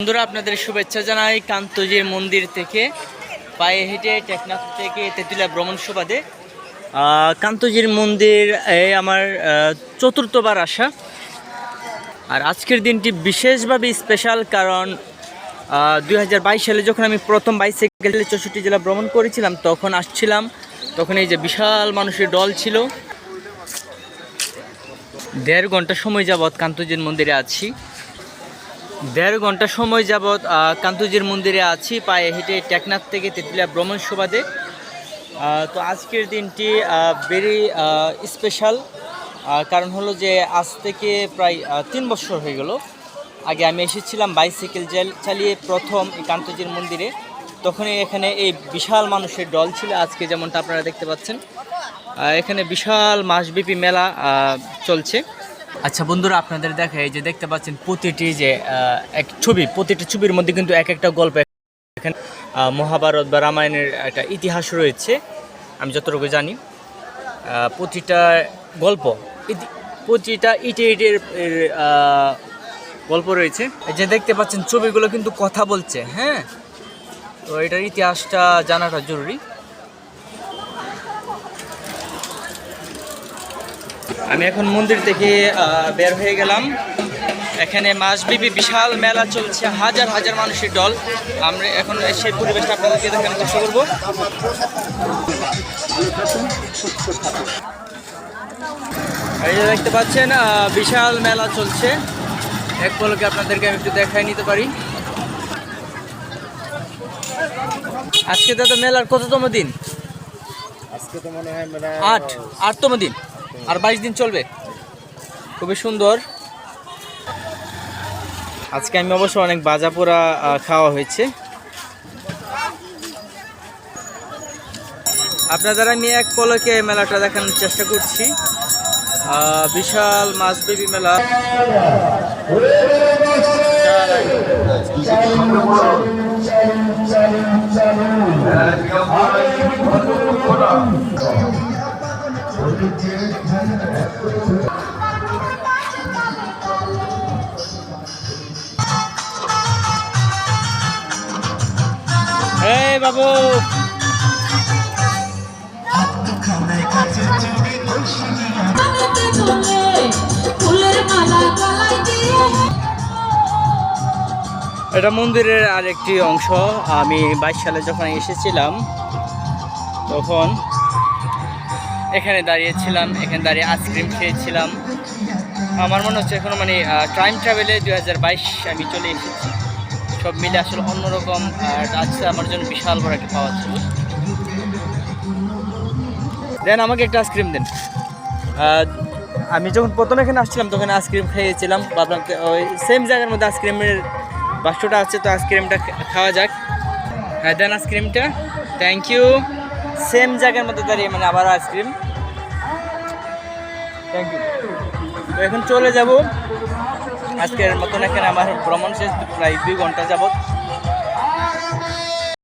বন্ধুরা, আপনাদের শুভেচ্ছা জানাই কান্তজির মন্দির থেকে। পায়ে হেঁটে টেকনাফ থেকে তেঁতুলিয়া ভ্রমণ সুবাদে কান্তজির মন্দির আমার চতুর্থবার আসা। আর আজকের দিনটি বিশেষভাবে স্পেশাল কারণ দু হাজার বাইশ সালে যখন আমি প্রথম বাইসাইকেলে চৌষট্টি জেলা ভ্রমণ করেছিলাম, তখন আসছিলাম। তখন এই যে বিশাল মানুষের দল ছিল। দেড় ঘণ্টা সময় যাবৎ কান্তজির মন্দিরে আছি। দেড় ঘণ্টা সময় যাবৎ কান্তজির মন্দিরে আছি, পায়ে হেঁটে টেকনাথ থেকে তেঁতুলিয়া ভ্রমণ সুবাদে। তো আজকের দিনটি ভেরি স্পেশাল কারণ হলো যে আজ থেকে প্রায় তিন বছর হয়ে গেল। আগে আমি এসেছিলাম বাইসাইকেল চালিয়ে প্রথম এই কান্তজির মন্দিরে। তখনই এখানে এই বিশাল মানুষের দল ছিল, আজকে যেমনটা আপনারা দেখতে পাচ্ছেন। এখানে বিশাল মাসব্যাপী মেলা চলছে। আচ্ছা বন্ধুরা, আপনাদের দেখা, এই যে দেখতে পাচ্ছেন প্রতিটি যে এক ছবি, প্রতিটি ছবির মধ্যে কিন্তু এক একটা গল্প এখানে মহাভারত বা রামায়ণের একটা ইতিহাস রয়েছে, আমি যতটুকু জানি। প্রতিটা গল্প প্রতিটা ইটে ইটের গল্প রয়েছে। এই যে দেখতে পাচ্ছেন, ছবিগুলো কিন্তু কথা বলছে হ্যাঁ? তো এটার ইতিহাসটা জানাটা জরুরি। আমি এখন মন্দির থেকে আহ, বের হয়ে গেলাম। এখানে মাসব্যাপী বিশাল মেলা চলছে হাজার হাজার মানুষের দল আমরা এখন সেই পরিবেশটা আপনাদেরকে দেখানোর চেষ্টা করব। এই যে দেখতে পাচ্ছেন আহ, বিশাল মেলা চলছে। এক পলকে আপনাদেরকে আমি একটু দেখাই নিতে পারি। আজকে তো মেলার কততম দিন? আজকে তো মনে হয় আট আটতম দিন। আর বাইশ দিন চলবে। খুবই সুন্দর। আজকে আমি অবশ্য অনেক বাজা পোড়া খাওয়া হয়েছে। আপনাদের আমি এক পলকে মেলাটা দেখানোর চেষ্টা করছি বিশাল মাছবেবী মেলা। এই বাবু। এটা মন্দিরের আরেকটি অংশ। আমি বাইশ সালে যখন এসেছিলাম তখন এখানে দাঁড়িয়েছিলাম, এখানে দাঁড়িয়ে আইসক্রিম খেয়েছিলাম। আমার মনে হচ্ছে এখনও মানে টাইম ট্রাভেলে দু হাজার বাইশ আমি চলে এসেছি। সব মিলে আসলে অন্যরকম, আর আজকে আমার জন্য বিশাল বড় একটা পাওয়া ছিল। দেন আমাকে একটা আইসক্রিম দেন। আমি যখন প্রথম এখানে আসছিলাম, তখন আইসক্রিম খেয়েছিলাম। ভাবলাম ওই সেম জায়গার মধ্যে আইসক্রিমের বাক্সটা আছে, তো আইসক্রিমটা খাওয়া যাক। হ্যাঁ দেন আইসক্রিমটা থ্যাংক ইউ সেম জায়গার মধ্যে দাঁড়িয়ে মানে আবার আইসক্রিম। থ্যাংক ইউ তো এখন চলে যাব। আজকের মতন এখানে আমার ভ্রমণ শেষ, প্রায় দুই ঘণ্টা যাবত